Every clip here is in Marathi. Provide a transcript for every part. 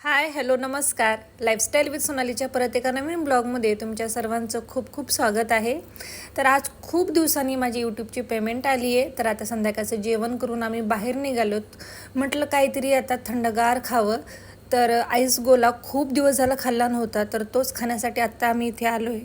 हाय हॅलो नमस्कार. लाईफस्टाईल विथ सोनालीच्या परत एका नवीन ब्लॉगमध्ये तुमच्या सर्वांचं खूप खूप स्वागत आहे. तर आज खूप दिवसांनी माझी यूट्यूबची पेमेंट आली आहे. तर आता संध्याकाळचं जेवण करून आम्ही बाहेर निघालोत म्हटलं काहीतरी आता थंडगार खावं. तर आईस गोला खूप दिवस झाला खाल्ला नव्हता. तर तोच खाण्यासाठी आत्ता आम्ही इथे आलो आहे?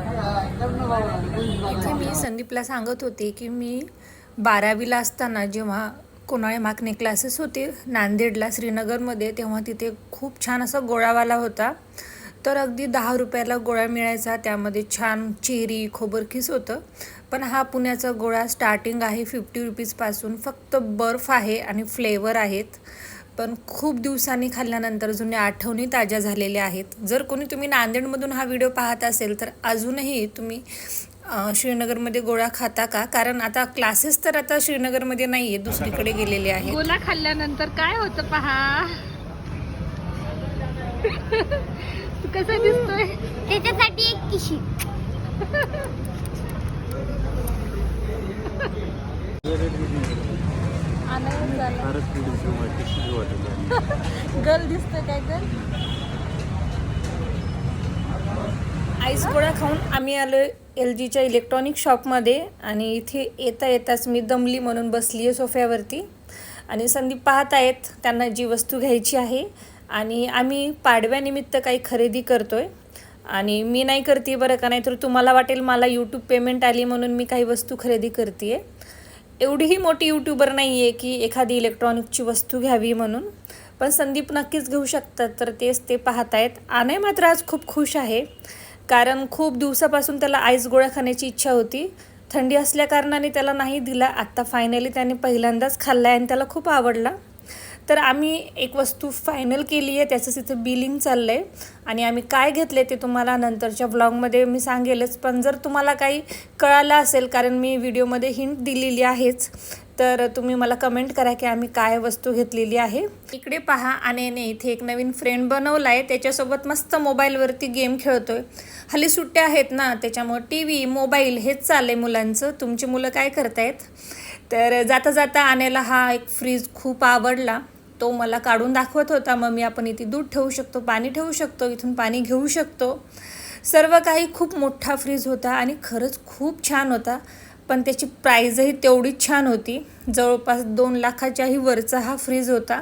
इथे मी संदीपला सांगत होते की मी बारावीला असताना जेव्हा कोणाळे माकणे क्लासेस होते नांदेडला श्रीनगरमध्ये तेव्हा तिथे खूप छान असा गोळावाला होता. तर अगदी दहा रुपयाला गोळा मिळायचा त्यामध्ये छान चेरी खोबरखीस होतं. पण हा पुण्याचा गोळा स्टार्टिंग आहे फिफ्टी रुपीजपासून फक्त बर्फ आहे आणि फ्लेवर आहेत. पण खूप दिवसांनी खाल्ल्यानंतर जुन्या आठवणी ताज्या झालेल्या आहेत. जर कोणी तुम्ही नांदेडमधून हा व्हिडिओ पाहत असेल तर अजूनही तुम्ही श्रीनगरमध्ये गोळा खाता का? कारण आता क्लासेस तर आता श्रीनगरमध्ये नाही आहे दुसरीकडे गेलेले आहेत. गोला खाल्ल्यानंतर काय होतं पहा? तू कसा दिसतोय? त्याच्यासाठी एक किशी आनंद झाला फारच पुढे वाटेल गर्ल काय तर? आईस गोळा खाऊन आम्ही आलो एल जीच्या इलेक्ट्रॉनिक शॉपमध्ये आणि इथे येता येताच मी दमली म्हणून बसली आहे सोफ्यावरती. आणि संदीप पाहत आहेत त्यांना जी वस्तू घ्यायची आहे. आणि आम्ही पाडव्यानिमित्त काही खरेदी करतोय. आणि मी नाही करते बरं का नाही तर तुम्हाला वाटेल मला यूट्यूब पेमेंट आली म्हणून मी काही वस्तू खरेदी करते एवढीही मोठी यूट्यूबर नाही आहे की एखादी इलेक्ट्रॉनिकची वस्तू घ्यावी म्हणून. पण संदीप नक्कीच घेऊ शकतात तर तेच ते पाहत आहेत आनय मात्र आज खूप खुश आहे कारण खूप दिवसापासून त्याला आईस गोळ्या खाण्याची इच्छा होती. थंडी असल्याकारणाने त्याला नाही दिला. आत्ता फायनली त्याने पहिल्यांदाच खाल्ला आहे आणि त्याला खूप आवडला. तर आम्ही एक वस्तू फायनल केली आहे त्याचं तिथं बिलिंग चाललं आहे आणि आम्ही काय घेतले ते तुम्हाला नंतरच्या व्लॉगमध्ये मी सांगेलच. पण जर तुम्हाला काही कळालं असेल कारण मी व्हिडिओमध्ये हिंट दिलेली आहेच तर तुम्ही मला कमेंट करा की आम्ही काय वस्तू घेतलेली आहे. इकडे पहा आणि नाही इथे एक नवीन फ्रेंड बनवला आहे त्याच्यासोबत मस्त मोबाईलवरती गेम खेळतोय. हल्ली सुट्ट्या आहेत ना त्याच्यामुळं टी व्ही मोबाईल हेच चाललं आहे मुलांचं. तुमची मुलं काय करतायत? तर जाता जाता आण्याला हा एक फ्रीज खूप आवडला. तो मला काढून दाखवत होता मग मी आपण इथे दूध ठेवू शकतो पाणी ठेवू शकतो इथून पाणी घेऊ शकतो. सर्व काही खूप मोठा फ्रीज होता आणि खरंच खूप छान होता पण त्याची प्राईजही तेवढीच छान होती. जवळपास दोन लाखाच्याही वरचा हा फ्रीज होता.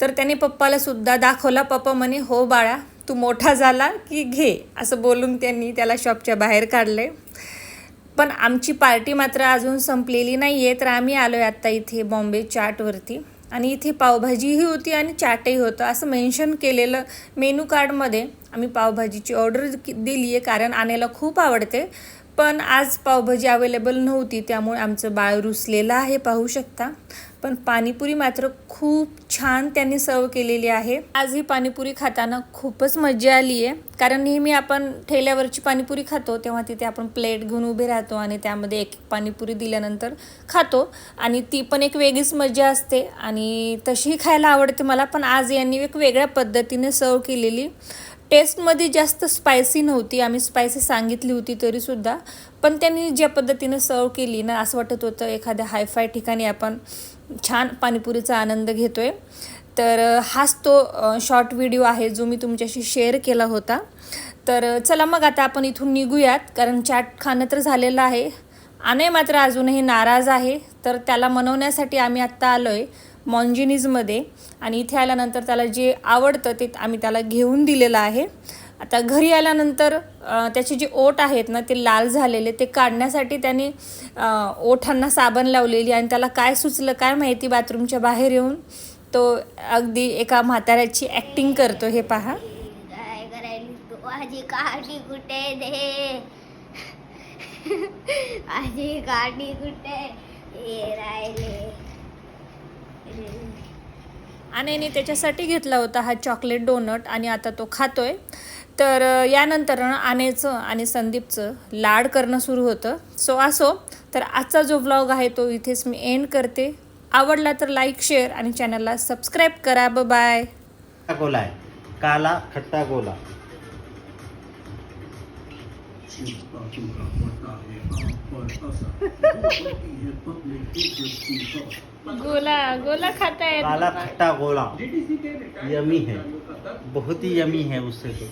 तर त्याने पप्पालासुद्धा दाखवला पप्पा म्हणे हो बाळा तू मोठा झाला की घे असं बोलून त्यांनी त्याला शॉपच्या बाहेर काढले. पण आमची पार्टी मात्र अजून संपलेली नाही आहे तर आम्ही आलो आहे आत्ता इथे बॉम्बे चाटवरती. आणि इथे पावभाजीही होती आणि चाटही होतं. असं मेन्शन केलेलं मेनू कार्डमध्ये आम्ही पावभाजीची ऑर्डर दिली आहे कारण आणायला खूप आवडते. पण आज पावभाजी अवेलेबल नव्हती त्यामुळे आमचं बाळ रुसलेलं आहे पाहू शकता. पण पाणीपुरी मात्र खूप छान त्यांनी सर्व केलेली आहे. आज ही पाणीपुरी खाताना खूपच मजा आली आहे. कारण नेहमी आपण ठेल्यावरची पाणीपुरी खातो तेव्हा तिथे आपण प्लेट घेऊन उभे राहतो आणि त्यामध्ये एक एक पाणीपुरी दिल्यानंतर खातो. आणि ती पण एक वेगळीच मजा असते आणि तशीही खायला आवडते मला पण आज यांनी एक वेगळ्या पद्धतीने सर्व केलेली. टेस्टमध्ये जास्त स्पायसी नव्हती. आम्ही स्पायसी सांगितली होती तरीसुद्धा. पण त्यांनी ज्या पद्धतीनं सर्व केली ना असं वाटत होतं एखाद्या हायफाय ठिकाणी आपण छान पाणीपुरीचा आनंद घेतोय. तर हाच तो शॉर्ट व्हिडिओ आहे जो मी तुमच्याशी शेअर केला होता. तर चला मग आता आपण इथून निघूयात. कारण चाट खाणं तर झालेलं आहे. आणि मात्र अजूनही नाराज आहे. तर त्याला मनवण्यासाठी आम्ही आत्ता आलो आहे मॉन्जिनीजमध्ये आणि इथे आल्यानंतर त्याला जे आवडतं ते आम्ही त्याला घेऊन दिलेलं आहे. आता घरी आल्यानंतर त्याचे जे ओठ आहेत ना ते लाल झालेले ते काढण्यासाठी त्याने ओठांना साबण लावलेली आणि त्याला काय सुचलं काय माहिती बाथरूमच्या बाहेर येऊन तो अगदी एका म्हाताऱ्याची ॲक्टिंग करतो हे पहा. काय करायली माझी काठी कुठे दे माझी काठी कुठे राहिले. आणि त्याच्यासाठी घेतला होता हा चॉकलेट डोनट आणि आता तो खातोय. तर यानंतर ना आनेचं आणि संदीपचं लाड करणं सुरू होतं. सो असो तर आजचा जो व्लॉग आहे तो इथेच मी एंड करते. आवडला तर लाईक शेअर आणि चॅनलला सबस्क्राईब करा. ब बाय गोला काला खट्टा गोला. गोला गोला खातायत काला खट्टा गोला। यमी है। बहुत ही यमी है उससे तो